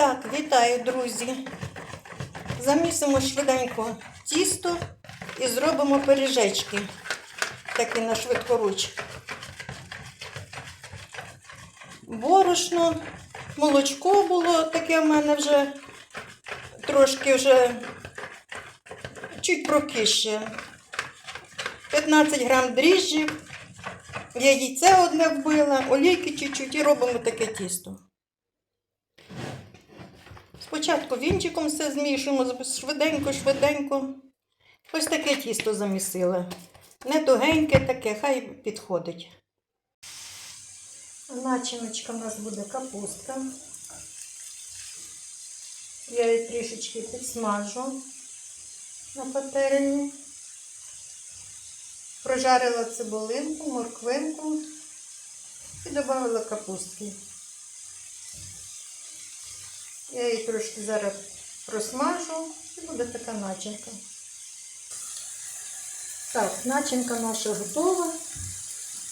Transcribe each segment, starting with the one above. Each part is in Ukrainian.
Так, вітаю, друзі. Замісимо швиденько тісто і зробимо пиріжечки. Такі на швидкоруч. Борошно, молочко було таке в мене вже трошки вже чуть прокище. 15 грам дріжджів. Я яйце одне вбила, олійки чуть-чуть і робимо таке тісто. Спочатку вінчиком все змішуємо, швиденько, швиденько. Ось таке тісто замісила. Не тугеньке таке, хай підходить. Начиночка у нас буде капустка. Я її трішечки підсмажу на пательні. Прожарила цибулинку, морквинку і додала капустки. Я її трошки зараз просмажу і буде така начинка. Так, начинка наша готова.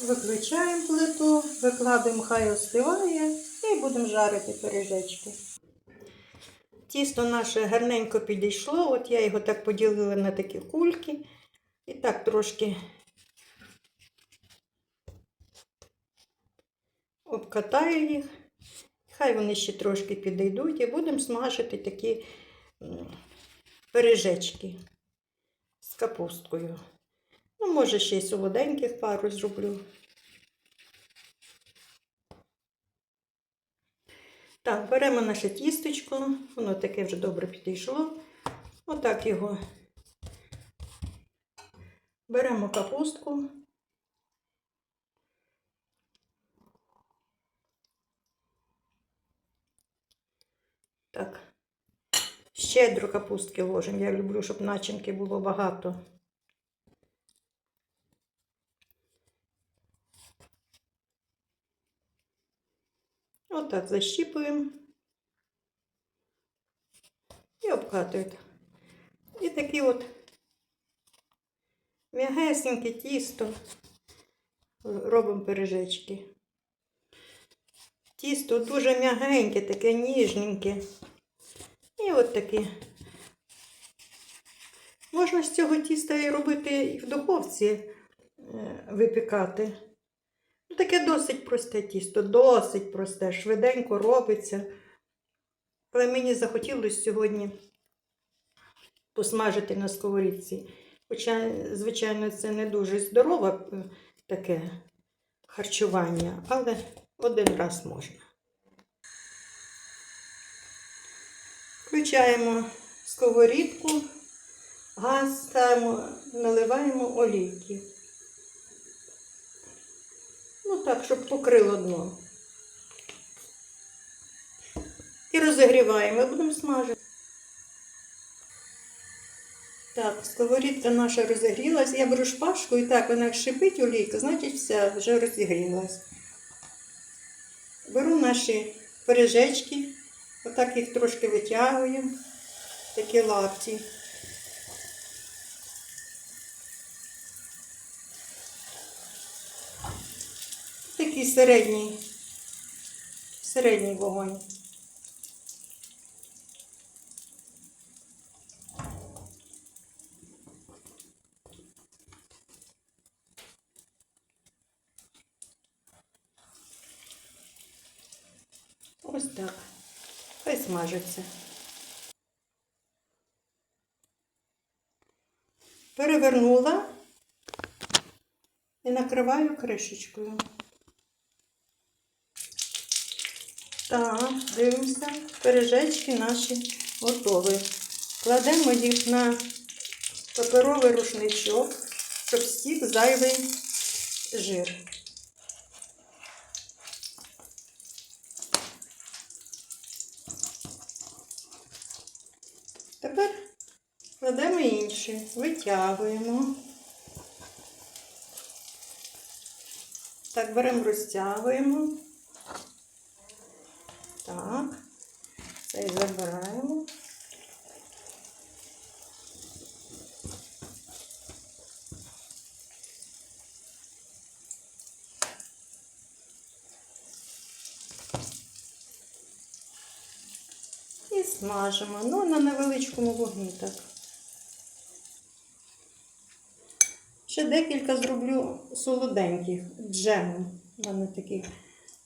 Виключаємо плиту, викладаємо, хай остиває і будемо жарити пиріжечки. Тісто наше гарненько підійшло, от я його так поділила на такі кульки. І так трошки обкатаю їх. Хай вони ще трошки підійдуть і будемо смажити такі м, пиріжечки з капусткою. Ну, може, ще й солоденьких пару зроблю. Так, беремо наше тістечко, воно таке вже добре підійшло. Отак його беремо капустку. Так, щедро капустки ложимо. Я люблю, щоб начинки було багато. Отак защіпуємо і обкатуємо. І такі от м'ягесеньке тісто робимо пиріжечки. Тісто дуже м'ягеньке, таке ніжненьке. І от таке. Можна з цього тіста і робити і в духовці е, випікати. Ну, таке досить просте тісто, досить просте, швиденько робиться. Але мені захотілося сьогодні посмажити на сковорідці. Хоча, звичайно, це не дуже здорове е, таке харчування, але один раз можна. Включаємо сковорідку, газ ставимо, наливаємо олійки. Ну так, щоб покрило дно. І розігріваємо, будемо смажити. Так, сковорідка наша розігрілась. Я беру шпажку і так вона шипить олійка, значить все, вже розігрілась. Беру наші пиріжечки, отак їх трошки витягуємо, такі лапті. Такий середній, середній вогонь. Ось так. Хай смажиться. Перевернула і накриваю кришечкою. Так, дивимося, пиріжечки наші готові. Кладемо їх на паперовий рушничок, щоб стік зайвий жир. Тепер кладемо інші, витягуємо. Так, беремо, розтягуємо. Так, цей забираємо. І смажимо. Ну, на невеличкому вогні так. Ще декілька зроблю солоденьких джемом. У мене такий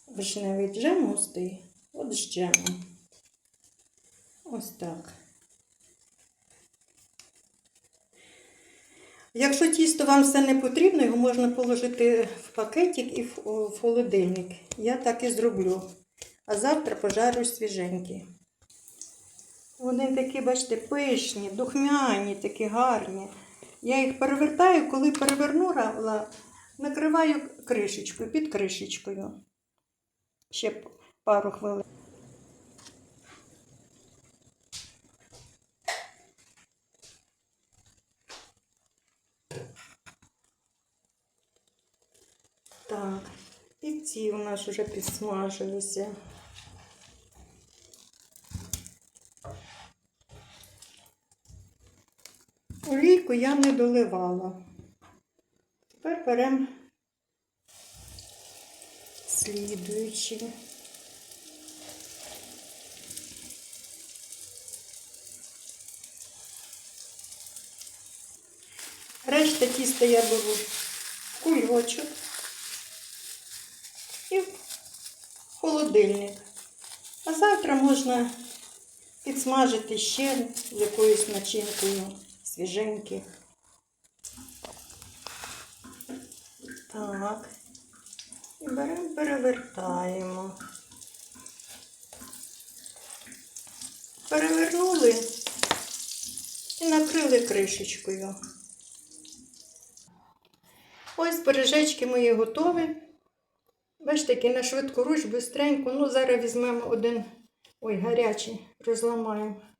вишневий джем густий. От з джемом. Ось так. Якщо тісто вам все не потрібно, його можна положити в пакетик і в холодильник. Я так і зроблю. А завтра пожарю свіженькі. Вони такі, бачите, пишні, духмяні, такі гарні. Я їх перевертаю, коли перевернула, накриваю кришечкою, під кришечкою. Ще пару хвилин. Так, і ці у нас вже підсмажилися. Олійку я не доливала. Тепер беремо слідуючі. Решта тіста я беру в кульочок і в холодильник. А завтра можна підсмажити ще якоюсь начинкою свіженьких. Так. І беремо, перевертаємо. Перевернули і накрили кришечкою. Ось пиріжечки мої готові. Бачите, які на швидку руч, бистренько. Ну, зараз візьмемо один, ой, гарячий, розламаємо.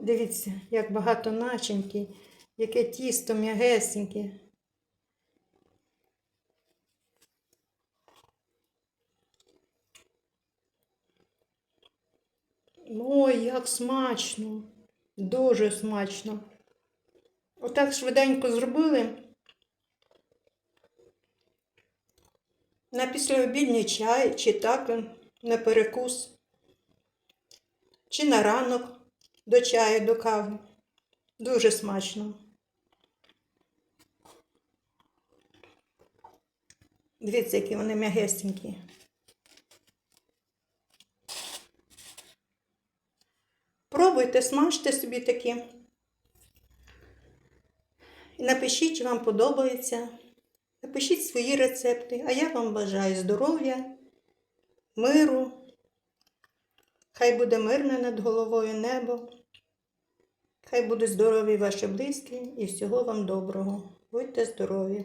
Дивіться, як багато начинки, яке тісто м'ягесеньке. Ой, як смачно, дуже смачно. Отак швиденько зробили. На післяобідній чай, чи так на перекус, чи на ранок до чаю, до кави. Дуже смачно. Дивіться, які вони м'ягесенькі. Пробуйте, смажте собі такі. І напишіть, чи вам подобається. Напишіть свої рецепти. А я вам бажаю здоров'я, миру. Хай буде мирне над головою небо. Хай будуть здорові ваші близькі і всього вам доброго. Будьте здорові!